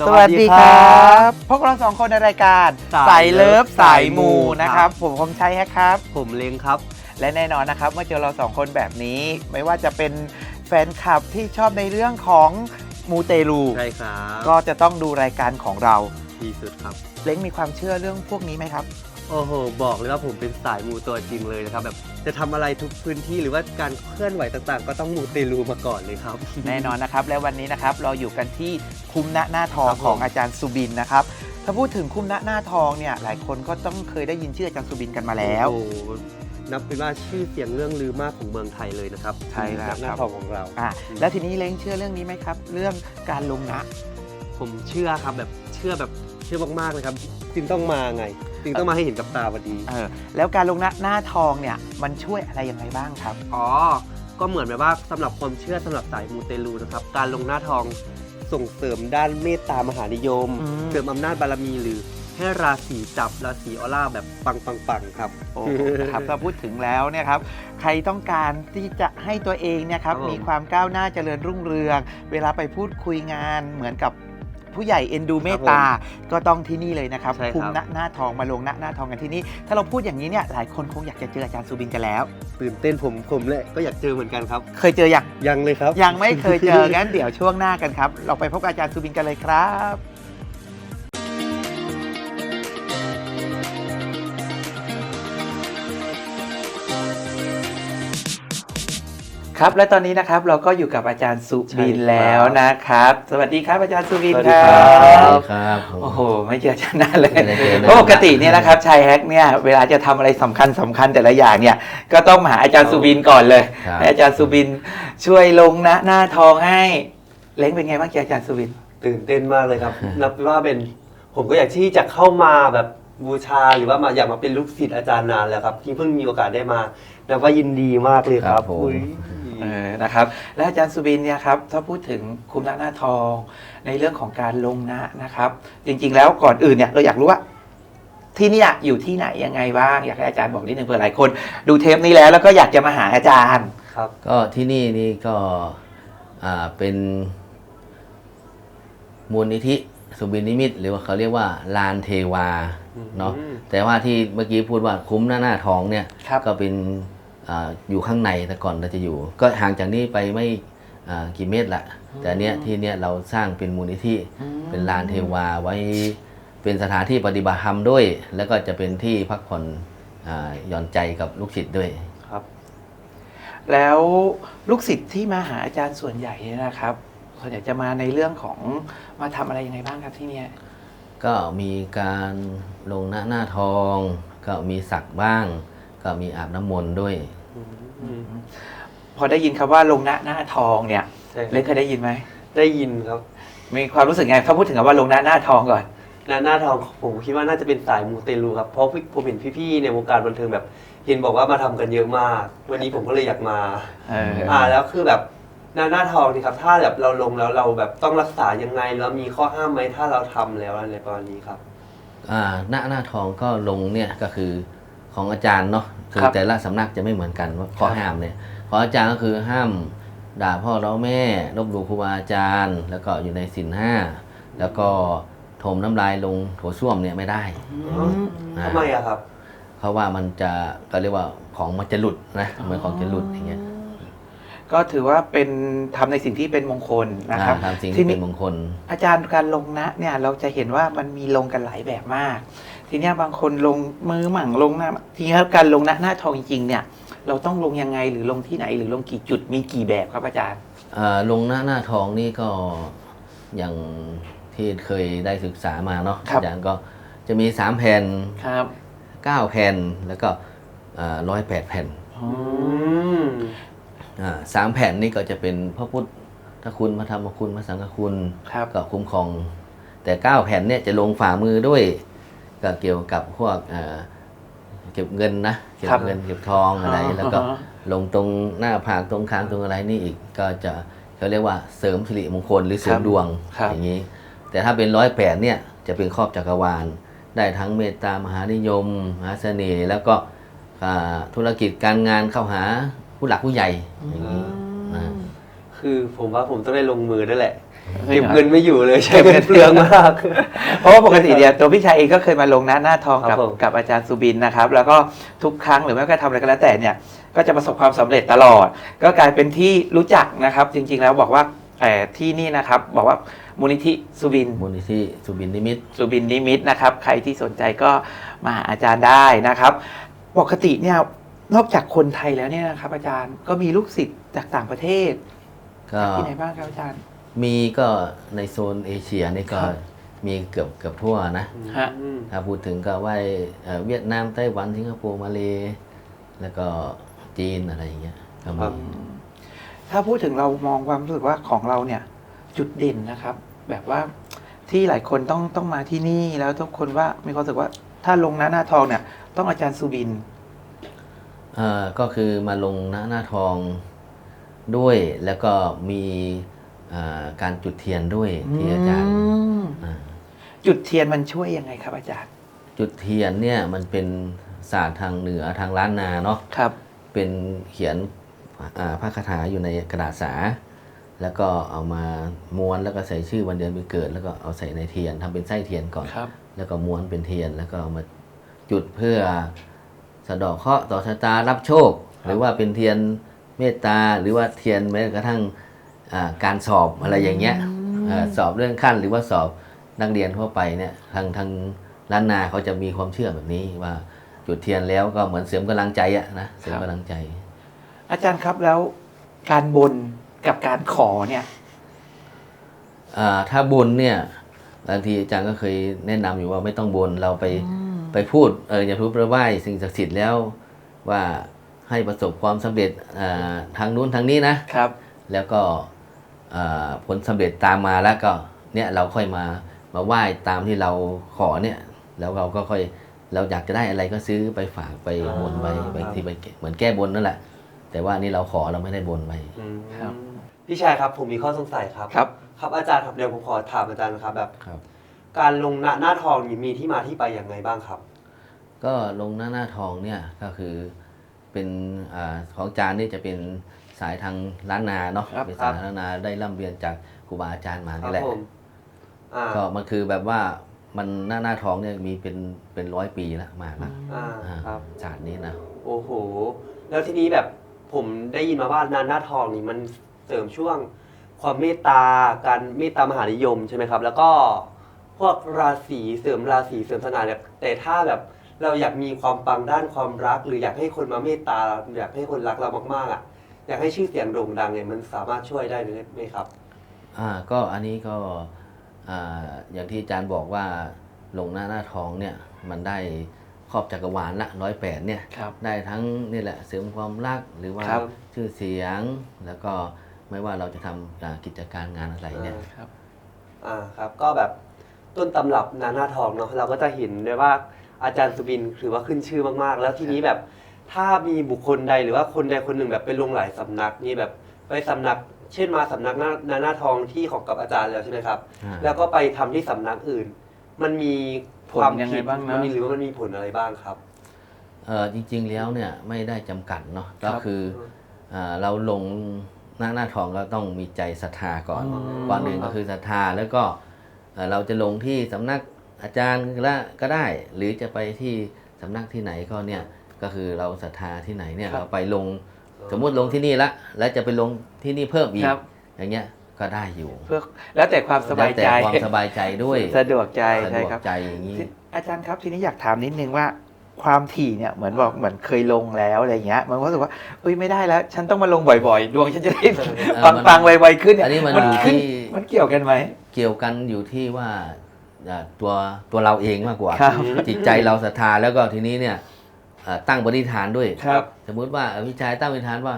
สวัสดีครับพวกเราสองคนในรายการสายสายเลิฟเลิฟสายมูสายมูนะครับครับผมคมชัยฮะครับ ผมเล้งครับ และแน่นอนนะครับเมื่อเจอเราสองคนแบบนี้ ไม่ว่าจะเป็นแฟนคลับที่ชอบในเรื่องของมูเตลูใช่ครับก็จะต้องดูรายการของเราดีสุดครับ เล้งมีความเชื่อเรื่องพวกนี้ไหมครับ โอ้โห บอกเลยว่าผมเป็นสายมูตัวจริงเลยนะครับแบบจะทำอะไรทุกพื้นที่หรือว่าการเคลื่อนไหวต่างๆ ก็ต้องมูเตลูมาก่อนเลยครับ แน่นอนนะครับ และวันนี้นะครับเราอยู่กันที่คุ้มณหน้าทองครับผม ของอาจารย์สุบินนะครับ ถ้าพูดถึงคุ้มณหน้าทองเนี่ยหลายคนก็ต้องเคยได้ยินชื่ออาจารย์สุบินกันมาแล้ว โอ้โหนับเป็นว่าชื่อเสียงเรื่องลือมากของเมืองไทยเลยนะครับใช่แล้วหน้าครับทองของเรา อะแล้วทีนี้เล้งเชื่อเรื่องนี้ไหมครับ เรื่องการลงนะ ผมเชื่อครับแบบเชื่อแบบเชื่อมากๆเลยครับจึงต้องมาไง จึงต้องมาให้เห็นกับตาพอดี เออแล้วการลงหน้าหน้าทองเนี่ยมันช่วยอะไรยังไงบ้างครับ อ๋อ ก็เหมือนแบบว่าสำหรับความเชื่อสำหรับสายมูเตลูนะครับ การลงหน้าทองส่งเสริมด้านเมตตามหานิยม อืม เสริมอำนาจบารมีหรือให้ราศีจับราศีออร่าแบบปังปังปังๆๆครับ โอ้โหนะครับถ้าพูดถึงแล้วเนี่ยครับ ใครต้องการที่จะให้ตัวเองเนี่ยครับครับผม มีความก้าวหน้าเจริญรุ่งเรือง เวลาไปพูดคุยงานเหมือนกับ ผู้ใหญ่เอ็นดูเมตตาก็ต้องที่นี่เลยนะครับใช่ครับคุมหน้าหน้าทองมาลงหน้าหน้าทองกันที่นี่ถ้าเราพูดอย่างนี้เนี่ยหลายคนคงอยากจะเจออาจารย์สุบินกันแล้ว ตื่นเต้นผมผมเลยก็อยากเจอเหมือนกันครับ เคยเจออย่างยังเลยครับ ยังไม่เคยเจอ งั้นเดี๋ยวช่วงหน้ากันครับ เราไปพบกับอาจารย์สุบินกันเลยครับ ครับ และตอนนี้นะครับเราก็อยู่กับอาจารย์สุบินใช่ครับแล้วนะครับ สวัสดีครับอาจารย์สุบินสวัสคดีรัครับบครับผมโอ้โหไม่เจออาจารย์นานเลยไม่ได้เจอนานเพราะปกติเนี่ยนะครับชายแฮกเนี่ยเวลาจะทำอะไรสำคัญสำคัญแต่ละอย่างเนี่ยก็ต้องมาหาอาจารย์สุบินก่อนเลยครับให้อาจารย์สุบินช่วยลงหน้าหน้าทองให้ เล้งเป็นไงบ้างอาจารย์สุบิน ตื่นเต้นมากเลยครับนับว่าเป็นผมก็อยากที่จะเข้ามาแบบบูชาหรือว่ามาอยากมาเป็นลูกศิษย์อาจารย์นานแล้วครับที่เพิ่งมีโอกาสได้มานับว่ายินดีมากเลยครับครับผมอุ๊ย เออนะครับ และอาจารย์สุบินเนี่ยครับถ้าพูดถึงคุมหน้าหน้าทอง ในเรื่องของการลงหน้านะครับ จริง ๆ แล้วก่อนอื่นเนี่ยเราอยากรู้ว่าที่เนี่ยอยู่ที่ไหนยังไงบ้างอยากให้อาจารย์บอกนิดนึงเผื่อหลายคน ดูเทปนี้แล้วแล้วก็อยากจะมาหาอาจารย์ครับ ก็ที่นี่นี่ก็อ่าเป็นมูลนิธิสุบินนิมิต หรือว่าเขาเรียกว่าลานเทวาเนาะอืมแต่ว่าที่เมื่อกี้พูดว่าคุ้มหน้าหน้าทองเนี่ยครับก็เป็น อาอยู่ข้างในแต่ก่อนเราจะอยู่ ก็ห่างจากนี้ไปไม่อ่ากี่เมตรละแต่เนี้ยที่เนี้ยเราสร้างเป็นมูลนิธิเป็นลานเทวาไว้เป็นสถานที่ปฏิบัติธรรมด้วย แล้วก็จะเป็นที่พักผ่อนอาหย่อนใจกับลูกศิษย์ด้วยครับ แล้วลูกศิษย์ที่มาหาอาจารย์ส่วนใหญ่เนี่ยนะครับ ส่วนใหญ่จะมาในเรื่องของมาทำอะไรยังไงบ้างครับที่เนี่ยก็มีการลงหน้าหน้าทอง ก็มีสักบ้าง ก็มีอาบน้ำมนต์ด้วยอืมพอได้ยินคำว่าลงหน้าหน้าทองเนี่ย ใช่ครับเล็กเคยได้ยินไหม ได้ยินครับมีความรู้สึกไงถ้าพูดถึงคำว่าลงหน้าหน้าทองก่อนหน้าหน้าทองผมคิดว่าน่าจะเป็นสายมูเตลูครับ เพราะผมเห็นพี่ๆในวงการบันเทิงแบบ เห็นบอกว่ามาทำกันเยอะมาก วันนี้ผมก็เลยอยากมาเอออ่าแล้วคือแบบหน้าหน้าทองนี่ครับ ถ้าแบบเราลงแล้วเราแบบต้องรักษายังไง แล้วมีข้อห้ามไหมถ้าเราทำแล้วอะไรประมาณนี้ครับ อ่าหน้าหน้าทองก็ลงเนี่ยก็คือของอาจารย์เนาะ คือครับแต่ละสำนักจะไม่เหมือนกันว่าข้อครับห้ามเนี่ยของอาจารย์ก็คือห้ามด่าพ่อเราแม่ลบหลู่ครูบาอาจารย์ แล้วก็อยู่ในศีลห้าแล้วก็ถมน้ำลายลงโถส้วมเนี่ยไม่ได้อืมอ่าทำไมอะครับเพราะว่ามันจะก็เรียกว่าของมันจะหลุดนะเหมือนของจะหลุดอย่างเงี้ยก็ถือว่าเป็นทำในสิ่งที่เป็นมงคลนะครับอ่าทำสิ่งทีที่นี้เป็นมงคล อาจารย์การลงนะเนี่ยเราจะเห็นว่ามันมีลงกันหลายแบบมาก ทีเนี้ยบางคนลงมือหมั่งลงหน้าทีนี้การลงหน้าหน้าทองจริงๆเนี่ย เราต้องลงยังไงหรือลงที่ไหนหรือลงกี่จุดมีกี่แบบครับอาจารย์อ่าลงหน้าหน้าทองนี่ก็อย่างที่เคยได้ศึกษามาเนาะครับอาจารย์ก็จะมีสามแผ่นครับเก้าแผ่นแล้วก็ร้อยแปดแผ่นอ๋ออืมอ่าสามแผ่นนี่ก็จะเป็นพระพุทธคุณพระธรรมคุณพระสังฆคุณครับก็คุ้มครอง แต่เก้าแผ่นเนี่ยจะลงฝ่ามือด้วย ก็เกี่ยวกับพวกอ่าเก็บเงินนะเก็บเงินเก็บทองอะไร แล้วก็ลงตรงหน้าผากตรงคางตรงอะไรนี่อีกก็จะเขาเรียกว่าเสริมสิริมงคลหรือเสริครัมบดวงครับอย่างนี้ แต่ถ้าเป็นร้อยแปดเนี่ยจะเป็นครอบจักรวาล ได้ทั้งเมตตามหานิยมมหาเสน่ห์แล้วก็อ่าธุรกิจการงานเข้าหาผู้หลักผู้ใหญ่อย่างนี้นะคือผมว่าผมต้องได้ลงมือนั่นแหละ เฮ้ยเก็บเงินไม่อยู่เลยใช้เงินเปลืองมาก เพราะว่าปกติเนี่ยตัวพี่ชายเองก็เคยมาลงหน้าหน้าทองครักับบผมกับอาจารย์สุบินนะครับ แล้วก็ทุกครั้งหรือไม่ว่าจะทำอะไรก็แล้วแต่เนี่ย ก็จะประสบความสำเร็จตลอด ก็กลายเป็นที่รู้จักนะครับ จริง ๆ แล้วบอกว่าแต่ที่นี่นะครับ บอกว่ามูลนิธิสุบินมูลนิธิสุบินนิมิตรสุบินนิมิตนะครับ ใครที่สนใจก็มาหาอาจารย์ได้นะครับ ปกติเนี่ยนอกจากคนไทยแล้วเนี่ยนะครับ อาจารย์ก็มีลูกศิษย์จากต่างประเทศก็ที่ไหนบ้างครับอาจารย์ มีก็ในโซนเอเชียนี่ก็ครับมีเกือบเกือบทั่วนะฮะอืมถ้าพูดถึงก็ไหว้เอ่อเวียดนามไต้หวันสิงคโปร์มาเลแล้วก็จีนอะไรอย่างเงี้ยก็ครัมีบ ถ้าพูดถึงเรามองความรู้สึกว่าของเราเนี่ย จุดเด่นนะครับ แบบว่าที่หลายคนต้องต้องมาที่นี่แล้วทุกคนว่ามีความรู้สึกว่าถ้าลงหน้าหน้าทองเนี่ย ต้องอาจารย์สุบิน เอ่อก็คือมาลงหน้าหน้าทองด้วยแล้วก็มีเอ่อ การจุดเทียนด้วยที่อาจารย์มอ่าจุดเทียนมันช่วยยังไงครับอาจารย์ จุดเทียนเนี่ยมันเป็นศาสตร์ทางเหนือทางล้านนาเนาะครับ เป็นเขียนอ่าพระคาถาอยู่ในกระดาษสา แล้วก็เอามาม้วนแล้วก็ใส่ชื่อวันเดือนปีเกิด แล้วก็เอาใส่ในเทียนทำเป็นไส้เทียนก่อนครับ แล้วก็ม้วนเป็นเทียนแล้วก็เอามาจุดเพื่อสะเดอกเคราะห์ต่อชะตารับโชค หรือว่าเป็นเทียนเมตตาหรือว่าเทียนแม้กระทั่งอ่า การสอบอะไรอย่างเงี้ยเอ่อสอบเรื่องขั้นหรือว่าสอบนักเรียนทั่วไปเนี่ยทางทางล้านนาเขาจะมีความเชื่อแบบนี้ว่าจุดเทียนแล้วก็เหมือนเสริมกำลังใจอะนะเสริมกำลังใจ อาจารย์ครับแล้วการบนกับการขอเนี่ยอ่าถ้าบนเนี่ยบางทีอาจารย์ก็เคยแนะนำอยู่ว่าไม่ต้องบนเราไปไปพูดเอออย่าพูดไปไหว้สิ่งศักดิ์สิทธิ์แล้วว่าให้ประสบความสำเร็จอ่าทางนู้นทางนี้นะครับ แล้วก็อ่า ผลสำเร็จตามมาแล้วก็เนี่ยเราค่อยมามาไหว้ตามที่เราขอเนี่ย แล้วเราก็ค่อยเราอยากจะได้อะไรก็ซื้อไปฝากไปบนไปอ่าไปที่ไปเหมือนแก้บนนั่นแหละ แต่ว่านี่เราขอเราไม่ได้บนไปอืมครับพี่ชายครับผมมีข้อสงสัยครับครับ ครับอาจารย์ครับเดี๋ยวผมขอถามอาจารย์นะครับแบบครับ การลงหน้าหน้าทองนี่มีที่มาที่ไปอย่างไรบ้างครับ ก็ลงหน้าหน้าทองเนี่ยก็คือเป็นอาของจานนี่จะเป็น สายทางล้านนาเนาะครับเป็นสายล้านนาได้ร่ำเรียนจากครูบาอาจารย์มาครันี่บแหละ ผมอ่าก็มันคือแบบว่ามันหน้าหน้าทองเนี่ยมีเป็นเป็นร้อยปีแล้วมากแล้วอ่าอ่าครับ ศาสตร์นี้นะ โอ้โห แล้วทีนี้แบบผมได้ยินมาว่าหน้าหน้าทองนี่มันเสริมช่วงความเมตตา การเมตตามหานิยมใช่ไหมครับ แล้วก็พวกราศีเสริมราศีเสริมสนาเนี่ยแต่ถ้าแบบเราอยากมีความปังด้านความรัก หรืออยากให้คนมาเมตตาเราอยากให้คนรักเรามากๆอะ อยากให้ชื่อเสียงโด่งดังเนี่ยมันสามารถช่วยได้ไหมครับอ่าก็อันนี้ก็อ่าอย่างที่อาจารย์บอกว่าลงหน้าหน้าทองเนี่ยมันได้ครอบจักรวาลละร้อยแปดเนี่ยครับ ได้ทั้งนี่แหละเสริมความรักหรือว่าครับ ชื่อเสียงแล้วก็ไม่ว่าเราจะทำอ่ากิจการงานอะไรเนี่ย ครับ อ่าครับ ก็แบบต้นตำรับนาหน้าทองเนาะเราก็จะเห็นด้วยว่าอาจารย์สุบินถือว่าขึ้นชื่อมากๆ แล้วทีนี้แบบ ถ้ามีบุคคลใดหรือว่าคนใดคนหนึ่งแบบไปลงหลายสำนักนี่แบบไปสำนัก เช่นมาสำนักหน้านาหน้าทองที่ของกับอาจารย์แล้วใช่ไหมครับ อ่า แล้วก็ไปทำที่สำนักอื่น มันมีผลยังไงบ้างนะ มันมีหรือว่ามันมีผลอะไรบ้างครับ เออจริงๆแล้วเนี่ยไม่ได้จำกัดเนาะครัก็บคืออ่าเราลงหน้าหน้าทองก็ต้องมีใจศรัทธาก่อนอืม ก่อนหนึ่งก็คือศรัทธาแล้วก็เอ่อเราจะลงที่สำนักอาจารย์ละก็ได้ หรือจะไปที่สำนักที่ไหนก็เนี่ย ก็คือเราศรัทธาที่ไหนเนี่ยครับเราไปลงสมมุติลงที่นี่ละ แล้วจะไปลงที่นี่เพิ่มอีก ครับ อย่างเงี้ยก็ได้อยู่เพื่อแล้วแต่ความสบายใจ แล้วแต่ความสบายใจด้วยสะดวกใจสะใช่ดวกครับ ใจอย่างนี้ที่อาจารย์ครับทีนี้อยากถามนิดนึงว่าความถี่เนี่ยเหมือนบอกเหมือนเคยลงแล้วอะไรเงี้ย มันก็รู้สึกว่าเอ้ยไม่ได้แล้ว ฉันต้องมาลงบ่อยๆ ดวงฉันจะได้เออปังมันปังๆไวๆขึ้นเนี่ยอันนี้มันมันอยู่ขึ้นที่ มันเกี่ยวกันไหม เกี่ยวกันอยู่ที่ว่าอ่าตัวตัวเราเองมากกว่า ครับ จิตใจเราศรัทธาแล้วก็ทีนี้เนี่ยเอ่อ ตั้งบริฐานด้วยครับ สมมุติว่าเอ่อพี่ชายตั้งบริฐานว่า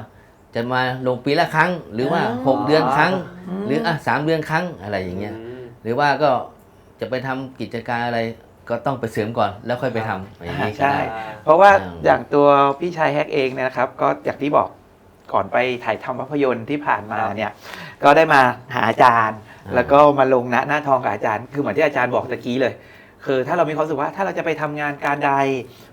จะมาลงปีละครั้ง หรือว่าอ๋อ6เดือนครั้งอืมหรืออะสามเดือนครั้งอะไรอย่างเงี้ยหรือว่าก็จะไปทำกิจการอะไรก็ต้องไปเสริมก่อนแล้วค่อยไปทำอย่างนี้ก็ใช่ได้เพราะว่าอ่าอย่างตัวพี่ชายแฮกเองเนยนะครับ ก็อย่างที่บอกก่อนไปถ่ายทำภาพยนตร์ที่ผ่านมาเนี่ย ก็ได้มาหาอาจารย์ แล้วก็มาลงณหน้าทองกับอาจารย์ คือเหมือนที่อาจารย์บอกตะกี้เลย คือถ้าเรามีความรู้สึกว่าถ้าเราจะไปทำงานการใด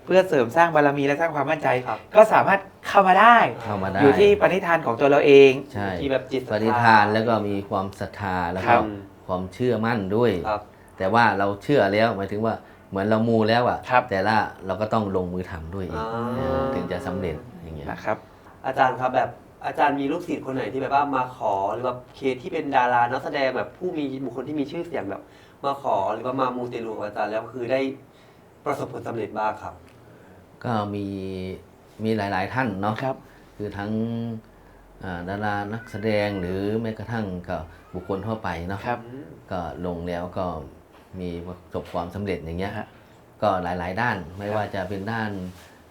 เพื่อเสริมสร้างบารมีและสร้างความมั่นใจ ครับ ก็สามารถเข้าเข้ามาได้ เข้ามาได้อยู่ที่ปณิธานของตัวเราเอง ใช่ที่แบบจิตศปรัทธ ฏิทานแล้วก็มีความศรัทธาแล้วครัก็บ ความเชื่อมั่นด้วย ครับ แต่ว่าเราเชื่อแล้วหมายถึงว่าเหมือนเรามูแล้วอะครับ แต่ละเราก็ต้องลงมือทำด้วยเองอ่า เออถึงจะสำเร็จอย่างเงี้ย นะครับ อาจารย์ครับแบบอาจารย์มีลูกศิษย์คนไหนที่แบบว่ามาขอหรือว่าเคสที่เป็นดารานักแสดงแบบผู้มีบุคคลที่มีชื่อเสียงแบบ มาขอหรือว่ามามูเตลูกับอาจารย์แล้วคือได้ประสบผลสำเร็จบ้างครับ ก็มีมีหลาย ๆ ท่านเนาะครับ คือทั้งอ่าดารานักแสดงหรือแม้กระทั่งก็บุคคลทั่วไปเนาะครับ ก็ลงแล้วก็มีประสบความสำเร็จอย่างเงี้ยฮะ ก็หลาย ๆ ด้านไม่ว่าจะเป็นด้าน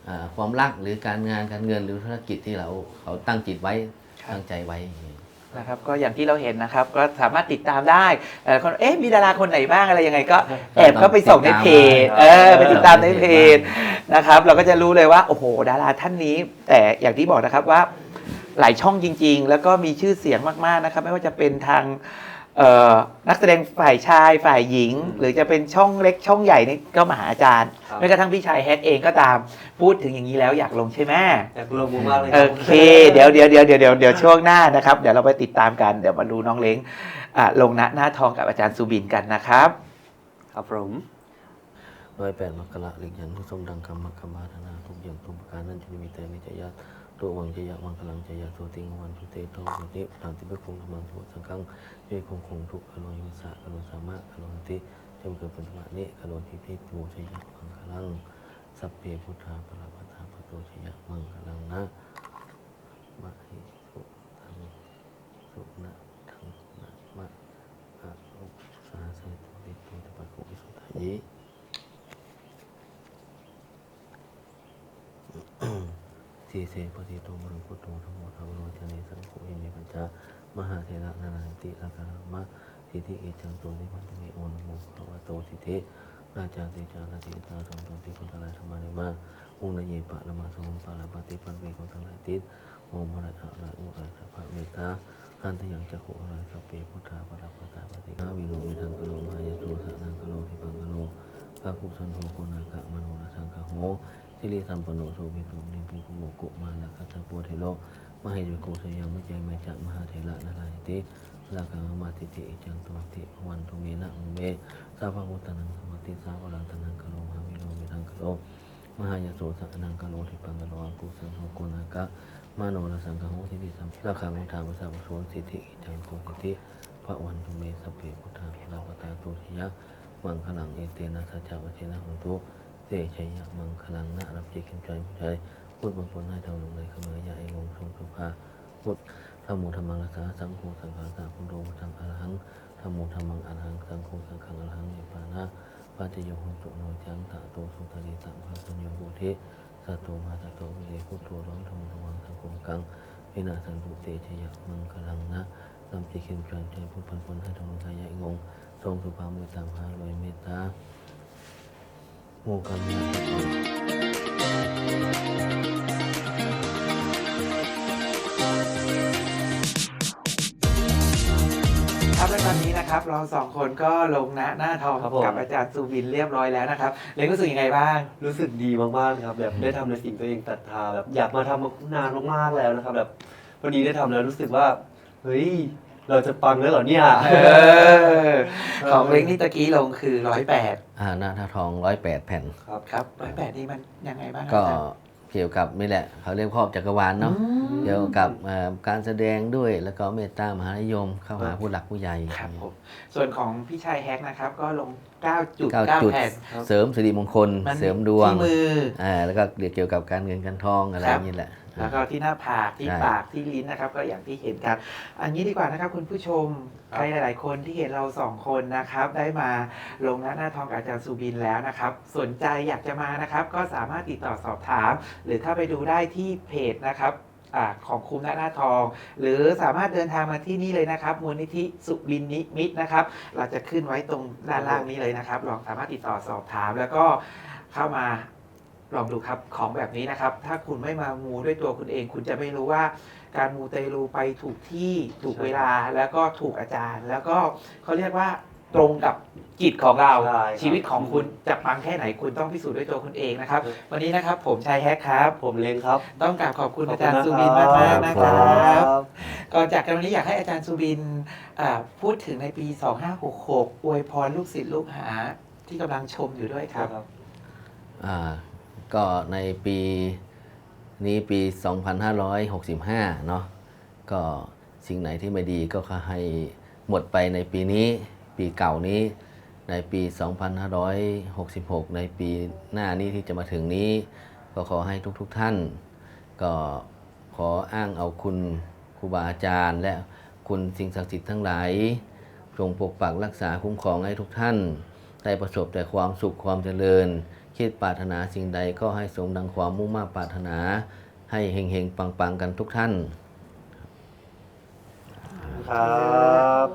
อ่าความรักหรือการงานการเงินหรือธุรกิจที่เราเขาตั้งจิตไว้ครับตั้งใจไว้อย่างเงี้ย นะครับก็อย่างที่เราเห็นนะครับก็สามารถติดตามได้แต่คนเอ๊ะมีดาราคนไหนบ้างอะไรยังไงก็แอบเข้าไปส่องในเพจเออไปติดตามในเพจนะครับ เราก็จะรู้เลยว่าโอ้โหดาราท่านนี้ แต่อย่างที่บอกนะครับว่าหลายช่องจริง ๆ แล้วก็มีชื่อเสียงมากๆนะครับ ไม่ว่าจะเป็นทางเอ่อ นักแสดงฝ่ายชายฝ่ายหญิง หรือจะเป็นช่องเล็กช่องใหญ่นี่ก็มาหาอาจารย์ครับแม้กระทั่งพี่ชายแฮกเองก็ตามพูดถึงอย่างนี้แล้วอยากลงใช่ไหมอยากลงมือมากเลยโอเค เดี๋ยวเดี๋ยวเดี๋ยวเดี๋ยวเดี๋ยวเดี๋ยวช่วงหน้านะครับเดี๋ยวเราไปติดตามกันเดี๋ยวมาดูน้องเล้งอะลงหน้าหน้าทองกับอาจารย์สุบินกันนะครับครับผมร้อยแปดมกราหลีกยันทุกสมดังคำมักคำมาธนาทุกอย่างทุกประการนั้นจะมีแต่ไม่จะยาตั ววังจะยะวังกำลังจะยาตัวติงวันทุเตโตสุติทางที่ไม่คงธรรมังสุสังกังด้วยคงคงทุกอโลยุสะอโลสามะอโลติจำเกิดป็นธรรมะนี้อโลทิพิทูชยะวังกำลังสัพเพพุทธาปราปทาปโตชยะวังกำลังนะมะหิสุทังสุนะทังนะมะอะอุสาเสตุวิตุตปะกุวิสุทายิ ทีเสปฏิโตมรุพุโธธรรมโมธรรมโนจเนสังโฆเอเมปัญจามหาเทระนานาติอาการมะทิทธิเอจังตุนิพันตุเมโอนโมภะวะโตสิเทราชาติจาราติตาสัมตุติพุทลายธรรมานิมาองค์นเยปะละมาสมุปาลาปฏิปันเวของทั้งหลายติดโมมระอะระอุระสัพพะเมตตาขันธยังจักขุอรายสัพเพพุทธาปะระปะตาปฏินาวิโนวิทังกโลมายะโตสะนังกโลทิปังกโล ภะกุสันโหโกนากะมโนรสังกะโหสิริสัมปโนโสภิตุนิพุคุโมกุมาลาคัตถะโพเทโลมหิวิโกสยังมะเมจะมหาเถระนาลายติลากังมาติติอิจังตุติวันตุเมนะมุเมสาภวุตนังสมติสาวรังตนังกะโลมหาวิโลมิทังกะโลมหายโสสะนังกะโลทิปังกะโลอังกุสังโฆโกนากะมโนรสังกะโหทิติสัมลาคังมุทามุสาวโสสิทธิอิจังโกสิทธิพระวันตุเมสัพเพพุทธาภิลาปตาตุทิยะ มังคลังเอเตนะสัจจวัชนะหุนตุกเตชัยยะมังคลังนะรับจิตเข้มใจผู้ใจพูดบางคนให้ท่าลงเลยขมายะไองงทรงสุภาพุทธธรรมโมธรรมังรักษาสังโฆสังฆาสาคุณโรทังอรหังธรรมโมธรรมังอรหังสังโฆสังฆังอรหังเนปานะปัจจโยโหตุโนจังตะโตสุตริตะภาสัญโยโหเทสัตโตมาสัตโตวิเลพุทโธร้องธรรมธรรมังสังโฆกังวินาสันตุเตชยะมังคลังนะรับจิตเข้มใจใจพูดบางคนให้ท่าลงขยะไองง ทรงสุภาพเมตตามหาลอยเมตตาโมกัมยาตะโกครับและตอนนี้นะครับเราสองคนก็ลงหน้าหน้าทองครับผม กับอาจารย์สุบินเรียบร้อยแล้วนะครับเล้งรู้สึกยังไงบ้าง รู้สึกดีมากๆครับ แบบได้ทำในสิ่งตัวเองศรัทธาแบบอยากมาทำมานานมากๆแล้วนะครับ แบบวันนี้ได้ทำแล้วรู้สึกว่า เฮ้ย เราจะปังแล้วเหรอเนี่ย เออ ของเล้งที่ตะกี้ลงคือร้อยแปดอ่าหน้าท่าทองร้อยแปดแผ่น ครับ ครับร้อยแปดนี่มันยังไงบ้างครับก็อาจารย์ เกี่ยวกับนี่แหละเขาเรียกครอบจักรวาลเนาะอืม เกี่ยวกับเอ่อการแสดงด้วยแล้วก็เมตตามหานิยมเข้าหาผู้หลักผู้ใหญ่ครับผมส่วนของพี่ชายแฮกนะครับ ก็ลง เก้า9.9จุดแผ่น เสริมสิริมงคล มัน เสริมดวงที่มือ อ่าแล้วก็เกี่ยวกับการเงินการทองอะไรครับ นี่แหละ แล้วก็ที่หน้าผากที่ใช่ปากที่ลิ้นนะครับ ก็อย่างที่เห็นกัน อันนี้ดีกว่านะครับคุณผู้ชมครับใครหลาย ๆ คนที่เห็นเราสองคนนะครับ ได้มาลงหน้าหน้าทองกับอาจารย์สุบินแล้วนะครับ สนใจอยากจะมานะครับ ก็สามารถติดต่อสอบถาม หรือเข้าไปดูได้ที่เพจนะครับอาของคุมหน้าหน้าทอง หรือสามารถเดินทางมาที่นี่เลยนะครับมูลนิธิสุบินนิมิตรนะครับ เราจะขึ้นไว้ตรงด้านล่างนี้เลยนะครับลองสามารถติดต่อสอบถามแล้วก็เข้ามา ลองดูครับของแบบนี้นะครับ ถ้าคุณไม่มามูด้วยตัวคุณเอง คุณจะไม่รู้ว่าการมูเตลูไปถูกที่ถูกเวลาแล้วก็ถูกอาจารย์ แล้วก็เขาเรียกว่าตรงกับจิตของเราใช่ครับ ชีวิตของคุณจะปังแค่ไหนคุณต้องพิสูจน์ด้วยตัวคุณเองนะครับครับวันนี้นะครับผมชายแฮกครับ ผมเล้งครับต้องกราบขอบคุณขอบอาคุณจารย์นะสุบินครัมากบมากๆนะครับครับก่อนจากกันวันนี้อยากให้อาจารย์สุบินอ่าพูดถึงในปี 2566อวยพรลูกศิษย์ลูกหาที่กำลังชมอยู่ด้วยครับ อ่า ก็ในปีนี้ปี 2565 เนาะก็สิ่งไหนที่ไม่ดีก็ขอให้หมดไปในปีนี้ ปีเก่านี้ ในปี 2566 ในปีหน้านี้ที่จะมาถึงนี้ ก็ขอให้ทุกๆทท่าน ก็ขออ้างเอาคุณครูบาอาจารย์ และคุณสิ่งศักดิ์สิทธิ์ทั้งหลายจงปกปักรักษาคุ้มครองให้ทุกท่าน ได้ประสบแต่ความสุขความเจริญ คิดปรารถนาสิ่งใดก็ให้สมดังความมุ่งมั่นปรารถนา ให้เฮงๆ ปังๆ กันทุกท่าน ครับ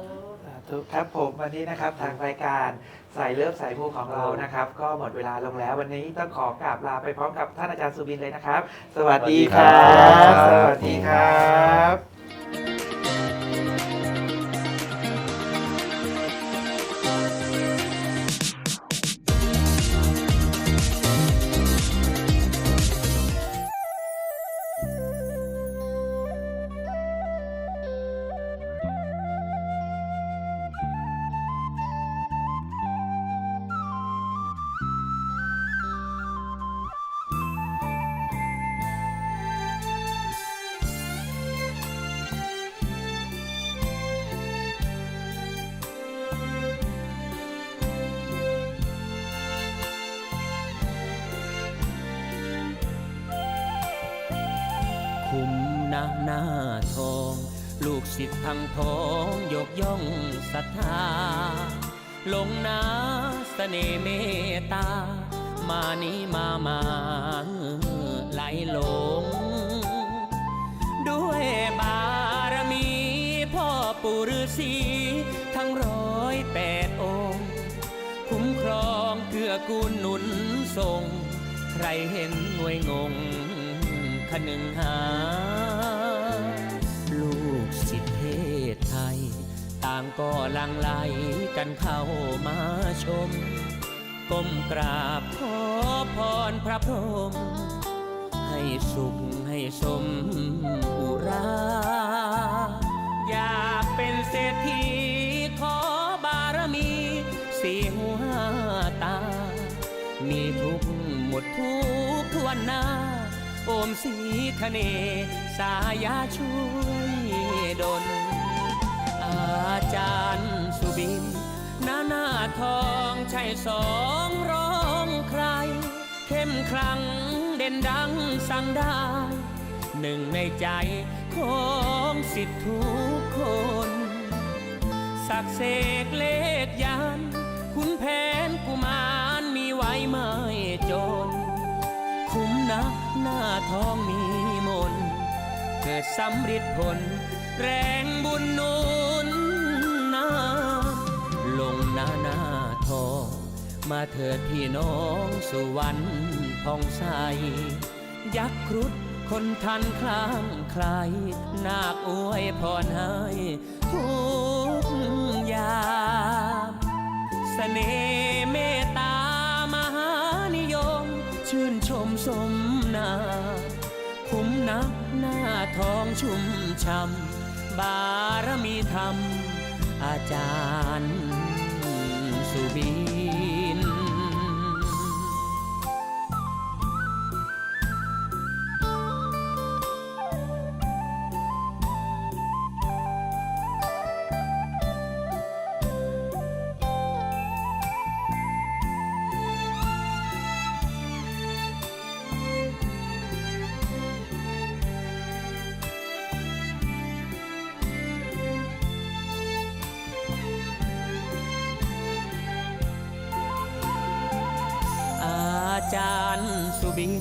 สาธุครับผมวันนี้นะครับทางรายการสายเลิฟสายมูของเรานะครับ ก็หมดเวลาลงแล้ว วันนี้ต้องขอกราบลาไปพร้อมกับท่านอาจารย์สุบินเลยนะครับ สวัสดีครับสสวัวัสสดีดีคครัรับ นาหน้าทอง ลูกศิษย์ทั้งพ้องยกย่องศรัทธาลงนาเสน่เมตตา มานี้มามาไหลหลง ด้วยบารมีพ่อปู่ฤาษีทั้งร้อยแปดองค์ คุ้มครองเกื้อกูลหนุนทรง ใครเห็นงวยงง คนึงหา ลูกศิษย์เทศไทย ต่างก็ลังไหลกันเข้ามาชม ก้มกราบขอพรพระพรหมให้สุขให้สมอุรา อยากเป็นเศรษฐีขอบารมีสี่หูห้าตา มีทุกหมดทุกทวนหน้า โอมสีคเน สายาช่วยดลอาจารย์สุบินหน้าหน้าทองใช่สองร้องใคร เข้มคลังเด่นดังสั่งได้ หนึ่งในใจของสิทธิทุกคน สักเสกเลขยันคุณแผนกุมารมีไว้ไม่จน คุ้มนะ หน้าท้องมีมน เกิดสำริดผล แรงบุญนุนนาลงหน้าหน้าทองมาเถิดพี่น้องสู่วันผ่องใสยักษ์ครุฑคนทันคลางใครนาคอวยพรให้ทุกยามเสน่ห์ ท้องชุ่มช่ำบารมีธรรม อาจารย์สุบี บิน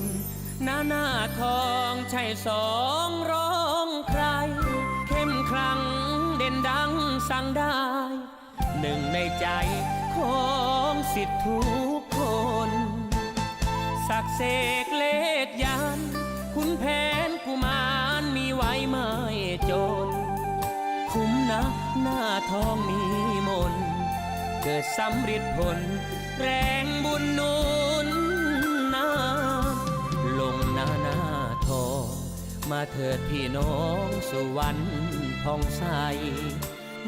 หน้าหน้าทองใช่สองร้องใคร เข้มครังเด่นดังสั่งได้ หนึ่งในใจของสิทธิทุกคน สักเสกเลดยันคุณแผนกุมารมีไว้ไม่จน คุ้มนะหน้าทองมีมน เกิดสำเร็จผล เถิดพี่น้องสุวรรณพองใส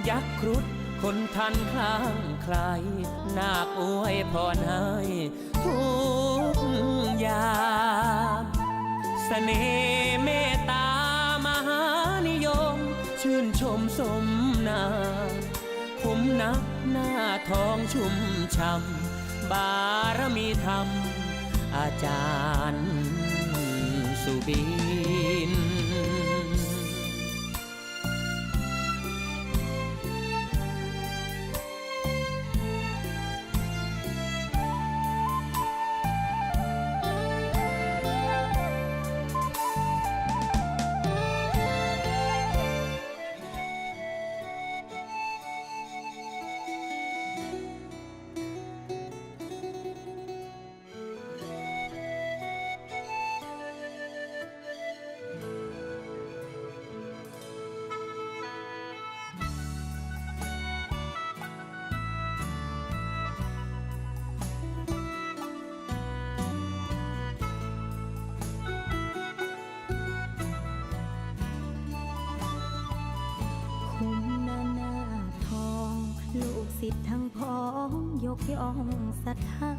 ยักษ์ครุฑคนทันคลางใครนาคอวยพรให้ทุกยามสเสน่ห์เมตตามหานิยม ชื่นชมสมนาคุ้มนักหน้าทองชุ่มช่ำบารมีธรรม อาจารย์สุบี กย่องศรัทธา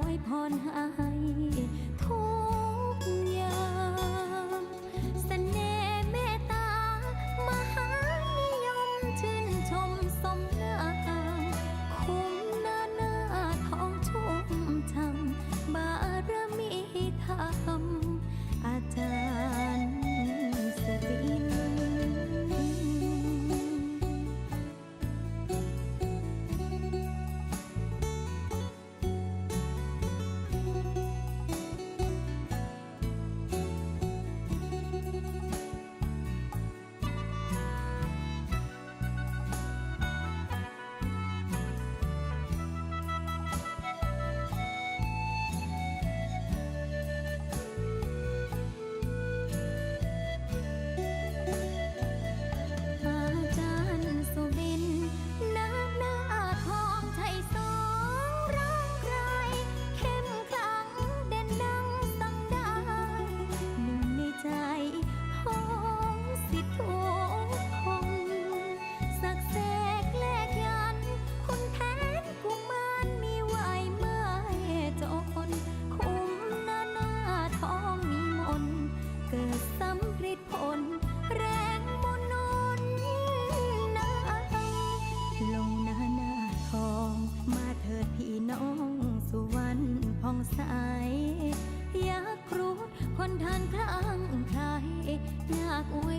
วยพรให้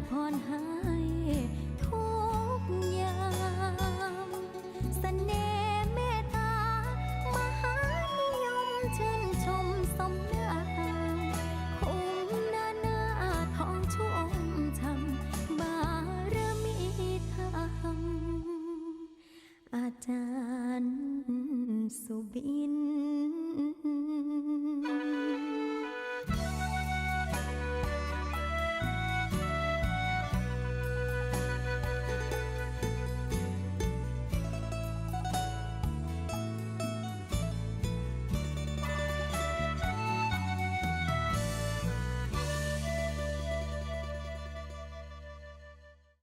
พรให้ทุกยามเสน่ห์เมตตามหานิยมชื่นชมสมนาคงนานาองชมทำบารมีธรรมอาจารย์สุบี